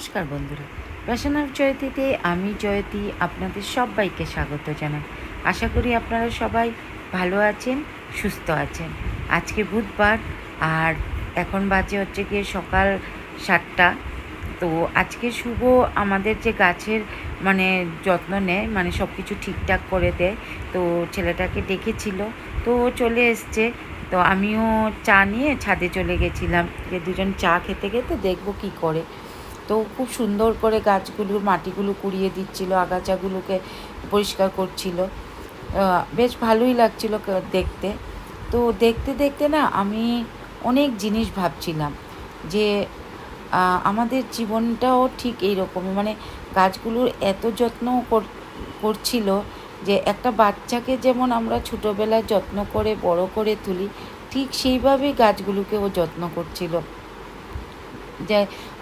নমস্কার বন্ধুরা। Passion of জয়তীতে আমি জয়তী আপনাদের সবাইকে স্বাগত জানাই। আশা করি আপনারা সবাই ভালো আছেন, সুস্থ আছেন। আজকে বুধবার আর এখন বাজে হচ্ছে গিয়ে সকাল সাতটা। তো আজকে শুভ আমাদের যে গাছের মানে যত্ন নেয় মানে সব কিছু ঠিকঠাক করে দেয়, তো ছেলেটাকে ডেকেছিল, তো চলে এসছে। তো আমিও চা নিয়ে ছাদে চলে গেছিলাম। যে দুজন চা খেতে খেতে দেখব কি করে। তো খুব সুন্দর করে গাছগুলোর মাটিগুলো কুড়িয়ে দিচ্ছিল, আগাছাগুলোকে পরিষ্কার করছিল। বেশ ভালোই লাগছিল দেখতে। তো দেখতে দেখতে না আমি অনেক জিনিস ভাবছিলাম যে আমাদের জীবনটাও ঠিক এইরকমই। মানে গাছগুলোর এত যত্ন কর- করছিল যে একটা বাচ্চাকে যেমন আমরা ছোটোবেলায় যত্ন করে, বড় করে তুলি, ঠিক সেইভাবেই গাছগুলোকেও যত্ন করছিল। যে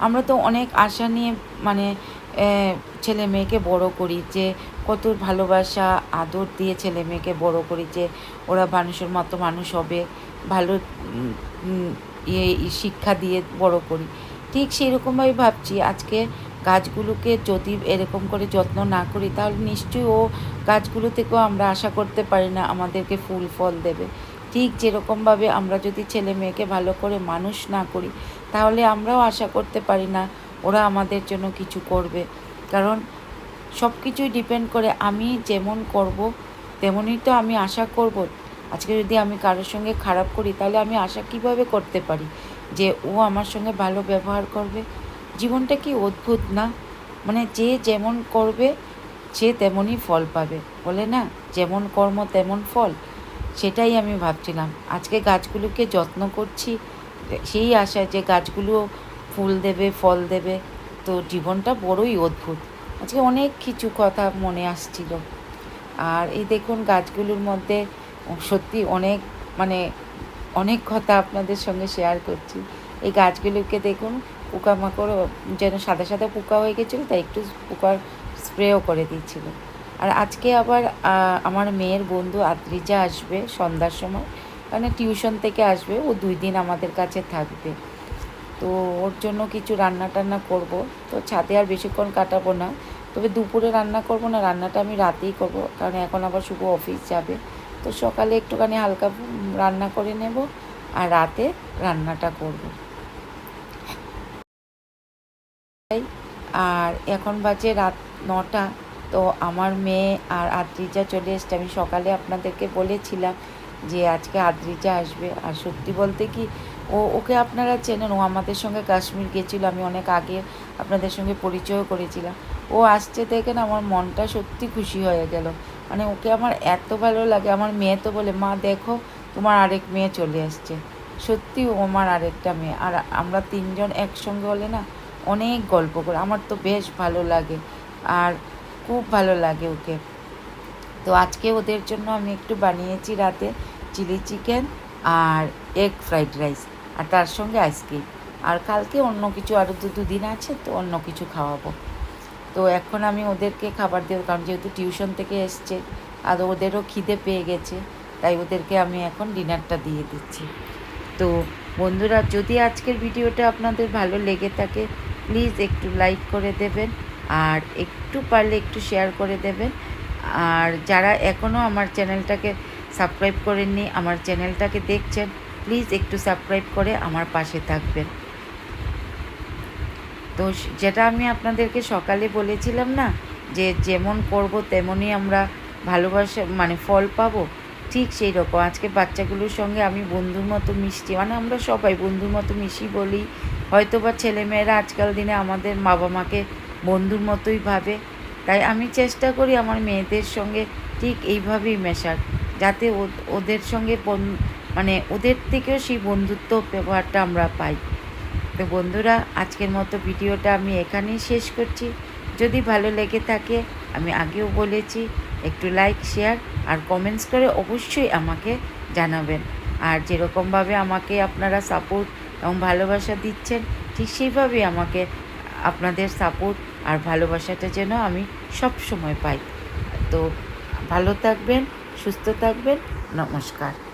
আমরা তো অনেক আশা নিয়ে মানে ছেলে মেয়েকে বড় করি যে, কত ভালোবাসা, আদর দিয়ে ছেলে মেয়েকে বড় করি যে, ওরা মানুষের মতো মানুষ হবে, ভালো ইয়ে শিক্ষা দিয়ে বড় করি। ঠিক সেই রকমভাবে ভাবছি। আজকে গাছগুলোকে যদি এরকম করে যত্ন না করি, তাহলে নিশ্চয়ই ও গাছগুলো থেকেও আমরা আশা করতে পারি না আমাদেরকে ফুল, ফল দেবে। ঠিক যেরকমভাবে আমরা যদি ছেলে মেয়েকে ভালো করে মানুষ না করি, তাহলে আমরাও আশা করতে পারি না ওরা আমাদের জন্য কিছু করবে। কারণ সব কিছুই ডিপেন্ড করে আমি যেমন করব, তেমনই তো আমি আশা করব। আজকে যদি আমি কারোর সঙ্গে খারাপ করি, তাহলে আমি আশা কীভাবে করতে পারি যে ও আমার সঙ্গে ভালো ব্যবহার করবে? জীবনটা কি অদ্ভুত না? মানে যে যেমন করবে, সে তেমনই ফল পাবে। বলে না, যেমন কর্ম তেমন ফল। সেটাই আমি ভাবছিলাম। আজকে গাছগুলোকে যত্ন করছি, সেই আশায় যে গাছগুলো ফুল দেবে, ফল দেবে, তো জীবনটা বড়ই অদ্ভুত। আজকে অনেক কিছু কথা মনে আসছিল। আর এই দেখুন গাছগুলোর মধ্যে সত্যি অনেক মানে অনেক কথা আপনাদের সঙ্গে শেয়ার করছি। এই গাছগুলোকে দেখুন পোকামাকড় যেন সাদা সাদা পোকা হয়ে গেছিল, তাই একটু পোকার স্প্রেও করে দিচ্ছিল আর আজকে আবার আমার মেয়ের বন্ধু আদ্রিজা আসবে সন্ধ্যার সময়। মানে টিউশন থেকে আসবে, ও দুই দিন আমাদের কাছে থাকবে। তো ওর জন্য কিছু রান্না টান্না করব। তো ছাদে আর বেশিক্ষণ কাটাবো না। তবে দুপুরে রান্না করব না, রান্নাটা আমি রাতেই করব। কারণ এখন আবার শুভ অফিস যাবে। তো সকালে একটুখানি হালকা রান্না করে নেব আর রাতে রান্নাটা করব। আর এখন বাজে রাত নটা। তো আমার মেয়ে আর আদ্রিজা চলে এসছে। আমি সকালে আপনাদেরকে বলেছিলাম যে আজকে আদ্রিজা আসবে। আর সত্যি বলতে কি, ও, ওকে আপনারা চেনেন, ও আমাদের সঙ্গে কাশ্মীর গেছিল। আমি অনেক আগে আপনাদের সঙ্গে পরিচয় করেছিলাম। ও আসছে দেখে না আমার মনটা সত্যি খুশি হয়ে গেল। মানে ওকে আমার এত ভালো লাগে। আমার মেয়ে তো বলে, মা, দেখো, তোমার আরেক মেয়ে চলে আসছে। সত্যি ও আমার আরেকটা মেয়ে। আর আমরা তিনজন একসঙ্গে হলে না অনেক গল্প করে। আমার তো বেশ ভালো লাগে। আর খুব ভালো লাগে ওকে। তো আজকে ওদের জন্য আমি একটু বানিয়েছি রাতে চিলি চিকেন আর এগ ফ্রাইড রাইস আর তার সঙ্গে আইসক্রিম আর কালকে অন্য কিছু আরও দু দুদিন আছে তো অন্য কিছু খাওয়াবো। তো এখন আমি ওদেরকে খাবার দেবো, কারণ যেহেতু টিউশন থেকে এসছে, আর ওদেরও খিদে পেয়ে গেছে, তাই ওদেরকে আমি এখন ডিনারটা দিয়ে দিচ্ছি। তো বন্ধুরা, যদি আজকের ভিডিওটা আপনাদের ভালো লেগে থাকে প্লিজ একটু লাইক করে দেবেন। আর একটু পারলে একটু শেয়ার করে দেবেন। আর যারা এখনও আমার চ্যানেলটাকে সাবস্ক্রাইব করেননি, আমার চ্যানেলটাকে দেখছেন প্লিজ একটু সাবস্ক্রাইব করে আমার পাশে থাকবেন। তো যেটা আমি আপনাদেরকে সকালে বলেছিলাম না, যে যেমন করব তেমনই আমরা ভালোবাসা মানে ফল পাবো, ঠিক সেই রকম। আজকে বাচ্চাগুলোর সঙ্গে আমি বন্ধুর মতো মিশছি মানে আমরা সবাই বন্ধুর মতো মিশি বলি। হয়তো বা ছেলেমেয়েরা আজকাল দিনে আমাদের বাবা মাকে বন্ধুর মতোই ভাবে। তাই আমি চেষ্টা করি আমার মেয়েদের সঙ্গে ঠিক এইভাবেই মেশার, যাতে ওদের সঙ্গে মানে ওদের থেকেও সেই বন্ধুত্ব ব্যবহারটা আমরা পাই। তো বন্ধুরা, আজকের মতো ভিডিওটা আমি এখানেই শেষ করছি। যদি ভালো লেগে থাকে, আমি আগেও বলেছি, একটু লাইক, শেয়ার আর কমেন্টস করে অবশ্যই আমাকে জানাবেন। আর যেরকমভাবে আমাকে আপনারা সাপোর্ট এবং ভালোবাসা দিচ্ছেন, ঠিক সেইভাবেই আমাকে আপনাদের সাপোর্ট আর ভালোবাসাটা যেন আমি সব সময় পাই। তো ভালো থাকবেন, সুস্থ থাকবেন, নমস্কার।